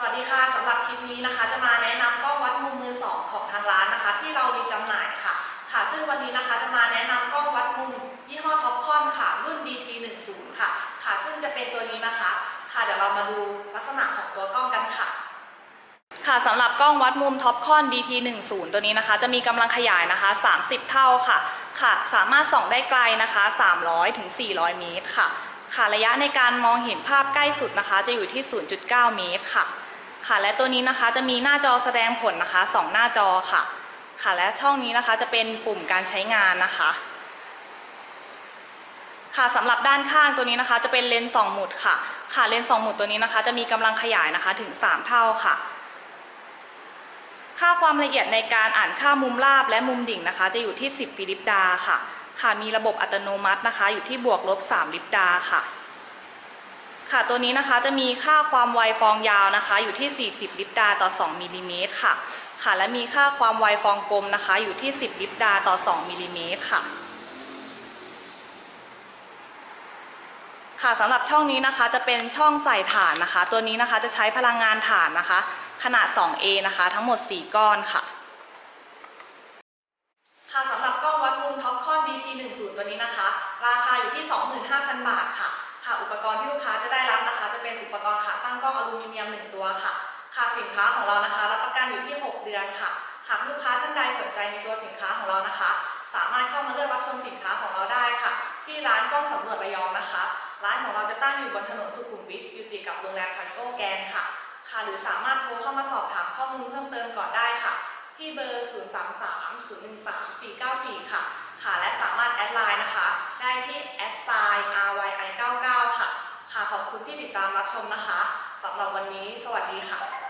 สวัสดีค่ะสำหรับคลิปนี้นะคะ จะมาแนะนำกล้องวัดมุมมือสองของทางร้านนะคะ ที่เรามีจำหน่ายค่ะ ค่ะ ซึ่งวันนี้นะคะจะมาแนะนำกล้องวัดมุมยี่ห้อท็อปคอนค่ะรุ่น DT10 ค่ะ ค่ะ ซึ่งจะเป็นตัวนี้นะคะ ค่ะเดี๋ยวเรามาดูลักษณะของตัวกล้องกันค่ะ ค่ะสำหรับกล้องวัดมุมท็อปคอน DT10 ตัวนี้นะคะ จะมีกำลังขยายนะคะ 30 เท่าค่ะ ค่ะ สามารถส่องได้ไกลนะคะ 300ถึง400 เมตรค่ะ ค่ะระยะในการมองเห็นภาพใกล้สุดนะคะ จะอยู่ที่ 0.9 เมตรค่ะ ค่ะ และตัวนี้นะคะจะมีหน้าจอแสดงผลนะคะ 2 หน้าจอค่ะ ค่ะ และช่องนี้นะคะจะเป็นปุ่มการใช้งานนะคะ ค่ะสำหรับด้านข้างตัวนี้นะคะ จะเป็นเลนส์สองหมุดค่ะ ค่ะเลนส์สองหมุดตัวนี้นะคะ จะมีกำลังขยายนะคะถึง 3 เท่าค่ะค่าความละเอียดในการอ่านค่ามุมราบและมุมดิ่งนะคะ จะอยู่ที่ 10 ฟิลิปดาค่ะ ค่ะมีระบบอัตโนมัตินะคะ อยู่ที่บวกลบ 3 ลิปดาค่ะ ค่ะ ตัวนี้นะคะจะมีค่าความไวฟองยาวนะคะ อยู่ที่ 40 ลิปดาต่อ 2มิลลิเมตรค่ะ ค่ะ และมีค่าความไวฟองกลมนะคะ อยู่ที่ 10 ลิปดาต่อ 2มิลลิเมตรค่ะค่ะสำหรับช่องนี้นะคะจะเป็นช่องใส่ถ่านนะคะ ตัวนี้นะคะจะใช้พลังงานถ่านนะคะ ขนาด 2A นะคะ ทั้งหมด 4 ก้อนค่ะ ค่ะสำหรับกล้องวัดมุมท็อปคอน DT10 ตัวนี้นะคะ ราคาอยู่ที่ 25,000 บาทค่ะ ค่ะอุปกรณ์ที่ลูกค้าจะได้รับนะคะ จะเป็นอุปกรณ์ขาตั้งกล้องอลูมิเนียม 1 ตัวค่ะ ค่ะสินค้าของเรานะคะ รับประกันอยู่ที่ 6 เดือนค่ะ หากลูกค้าท่านใดสนใจในตัวสินค้าของเรานะคะ สามารถเข้ามาเลือกรับชมสินค้าของเราได้ค่ะ ที่ร้านกล้องสำรวจระยองนะคะ ร้านของเราจะตั้งอยู่บนถนนสุขุมวิทอยู่ติดกับโรงแรมคาริโอแกนค่ะ ค่ะหรือสามารถโทรเข้ามาสอบถามข้อมูลเพิ่มเติมก่อนได้ค่ะ ที่เบอร์ 0 3 3 0 1 3 4 9 4 ค่ะ ค่ะและสามารถแอดไลน์ ค่ะขอบคุณที่ติดตามรับชมนะคะสำหรับวันนี้ สวัสดีค่ะ